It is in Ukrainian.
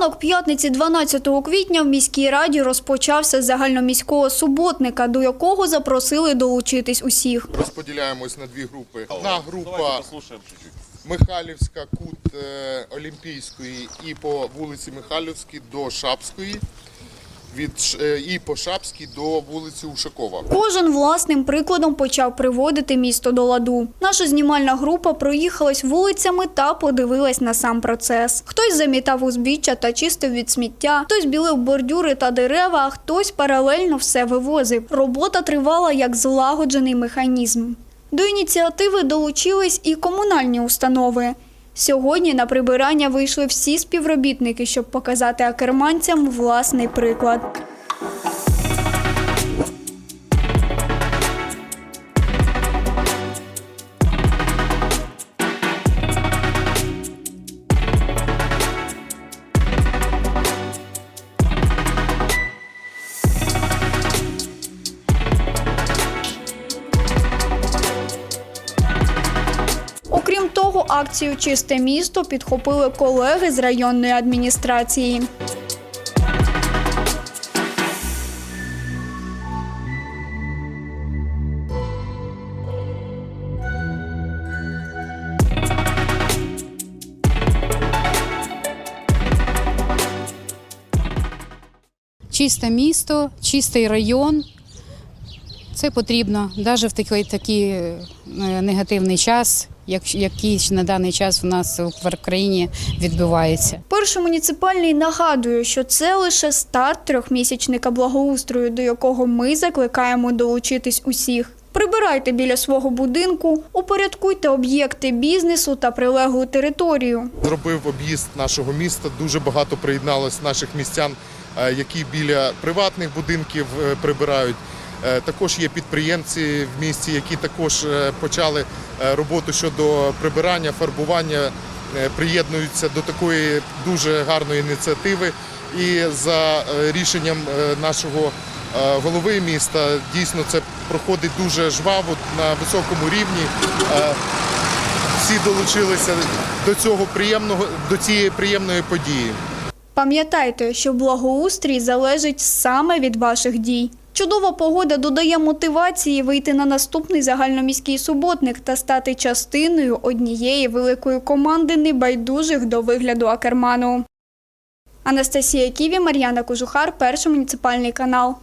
Ранок п'ятниці 12 квітня в міській раді розпочався загальноміського суботника, до якого запросили долучитись усіх. Розподіляємось на дві групи. Одна група Михайлівська, кут е, Олімпійської і по вулиці Михайлівській до Шапської, від, е, і по Шапській до вулиці Ушакова. Кожен власним прикладом почав приводити місто до ладу. Наша знімальна група проїхалась вулицями та подивилась на сам процес. Хтось замітав узбіччя та чистив від сміття, хтось білив бордюри та дерева, а хтось паралельно все вивозив. Робота тривала як злагоджений механізм. До ініціативи долучились і комунальні установи. Сьогодні на прибирання вийшли всі співробітники, щоб показати акерманцям власний приклад. Окрім того, акцію Чисте місто підхопили колеги з районної адміністрації. чисте місто, чистий район. Це потрібно навіть в такий, такий е, негативний час, як, який на даний час у нас в країні відбувається. Перший муніципальний нагадує, що це лише старт трьохмісячника благоустрою, до якого ми закликаємо долучитись усіх. Прибирайте біля свого будинку, упорядкуйте об'єкти бізнесу та прилеглу територію. Зробив об'їзд нашого міста. Дуже багато приєдналось наших містян, е, які біля приватних будинків е, прибирають. Е, Також є підприємці в місті, які також е, почали е, роботу щодо прибирання, фарбування, приєднуються до такої дуже гарної ініціативи. І за рішенням нашого голови міста дійсно це проходить дуже жваво на високому рівні. Всі долучилися до цього приємного до цієї приємної події. Пам'ятайте, що благоустрій залежить саме від ваших дій. Чудова погода додає мотивації вийти на наступний загальноміський суботник та стати частиною однієї великої команди небайдужих до вигляду Акерману. Анастасія Ківі, Мар'яна Кожухар, перший муніципальний канал.